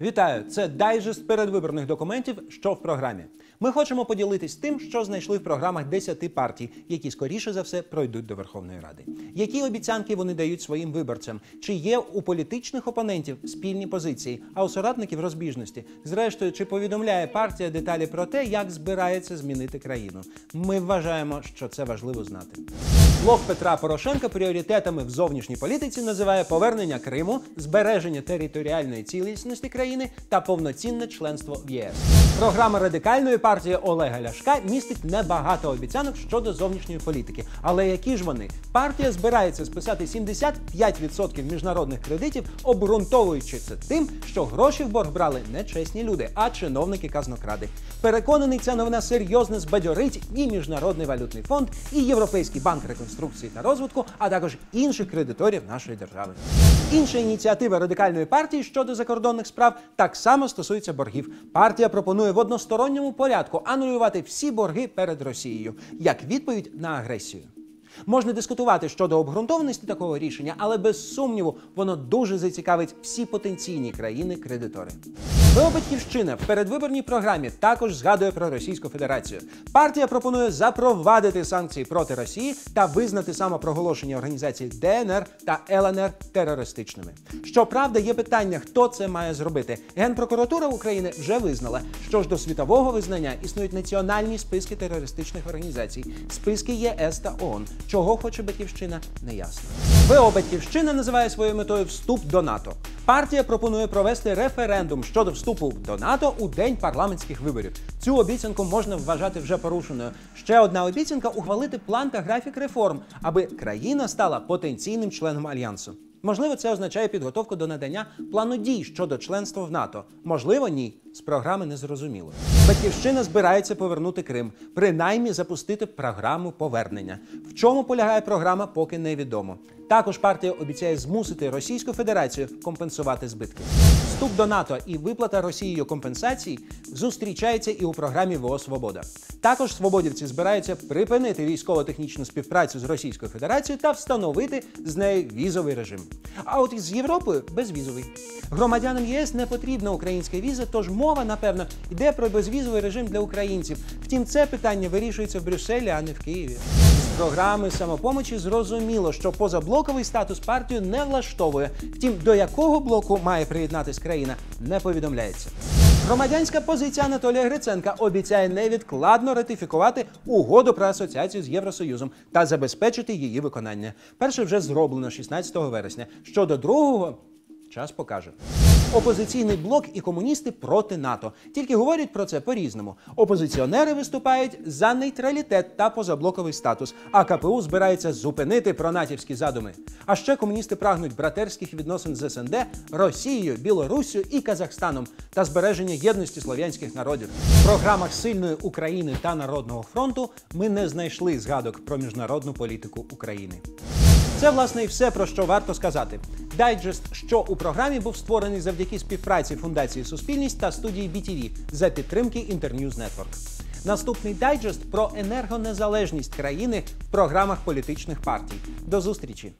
Вітаю! Це дайджест передвиборних документів, що в програмі. Ми хочемо поділитись тим, що знайшли в програмах 10 партій, які скоріше за все пройдуть до Верховної Ради. Які обіцянки вони дають своїм виборцям? Чи є у політичних опонентів спільні позиції, а у соратників розбіжності? Зрештою, чи повідомляє партія деталі про те, як збирається змінити країну? Ми вважаємо, що це важливо знати. Блок Петра Порошенка пріоритетами в зовнішній політиці називає повернення Криму, збереження територіальної цілісності країни та повноцінне членство в ЄС. Програма радикальної партії Олега Ляшка містить небагато обіцянок щодо зовнішньої політики. Але які ж вони? Партія збирається списати 75% міжнародних кредитів, обґрунтовуючи це тим, що гроші в борг брали не чесні люди, а чиновники казнокради. Переконаний, ця новина серйозно збадьорить і міжнародний валютний фонд, і Європейський банк реконструкції та розвитку, а також інших кредиторів нашої держави. Інша ініціатива радикальної партії щодо закордонних справ так само стосується боргів. Партія пропонує в односторонньому порядку анулювати всі борги перед Росією як відповідь на агресію. Можна дискутувати щодо обґрунтованості такого рішення, але без сумніву воно дуже зацікавить всі потенційні країни-кредитори. ВО Батьківщина в передвиборній програмі також згадує про Російську Федерацію. Партія пропонує запровадити санкції проти Росії та визнати самопроголошення організацій ДНР та ЛНР терористичними. Щоправда, є питання, хто це має зробити. Генпрокуратура України вже визнала, що ж до світового визнання існують національні списки терористичних організацій, списки ЄС та ООН. Чого хоче батьківщина, не ясно. ВО Батьківщина називає своєю метою вступ до НАТО. Партія пропонує провести референдум щодо вступу до НАТО у день парламентських виборів. Цю обіцянку можна вважати вже порушеною. Ще одна обіцянка ухвалити план та графік реформ, аби країна стала потенційним членом альянсу. Можливо, це означає підготовку до надання плану дій щодо членства в НАТО. Можливо, ні. З програми не зрозуміло. Батьківщина збирається повернути Крим, принаймні запустити програму повернення. В чому полягає програма, поки невідомо. Також партія обіцяє змусити Російську Федерацію компенсувати збитки. Вступ до НАТО і виплата Росією компенсацій зустрічається і у програмі ВО Свобода. Також свободівці збираються припинити військово-технічну співпрацю з Російською Федерацією та встановити з нею візовий режим. А от із Європою безвізовий. Громадянам ЄС не потрібна українська віза, тож мова, напевно, йде про безвізовий режим для українців. Втім, це питання вирішується в Брюсселі, а не в Києві. З програми самопомочі зрозуміло, що позаблоковий статус партію не влаштовує. Втім, до якого блоку має приєднатись країна, не повідомляється. Громадянська позиція Анатолія Гриценка обіцяє невідкладно ратифікувати угоду про асоціацію з Євросоюзом та забезпечити її виконання. Перше вже зроблено 16 вересня. Щодо другого. Час покаже. Опозиційний блок і комуністи проти НАТО. Тільки говорять про це по-різному. Опозиціонери виступають за нейтралітет та позаблоковий статус, а КПУ збирається зупинити пронатівські задуми. А ще комуністи прагнуть братерських відносин з СНД, Росією, Білоруссю і Казахстаном та збереження єдності слов'янських народів. В програмах сильної України та Народного фронту ми не знайшли згадок про міжнародну політику України. Це власне і все про що варто сказати. Дайджест, що у програмі був створений завдяки співпраці Фундації Суспільність та студії BTV за підтримки Internews Network. Наступний дайджест про енергонезалежність країни в програмах політичних партій. До зустрічі!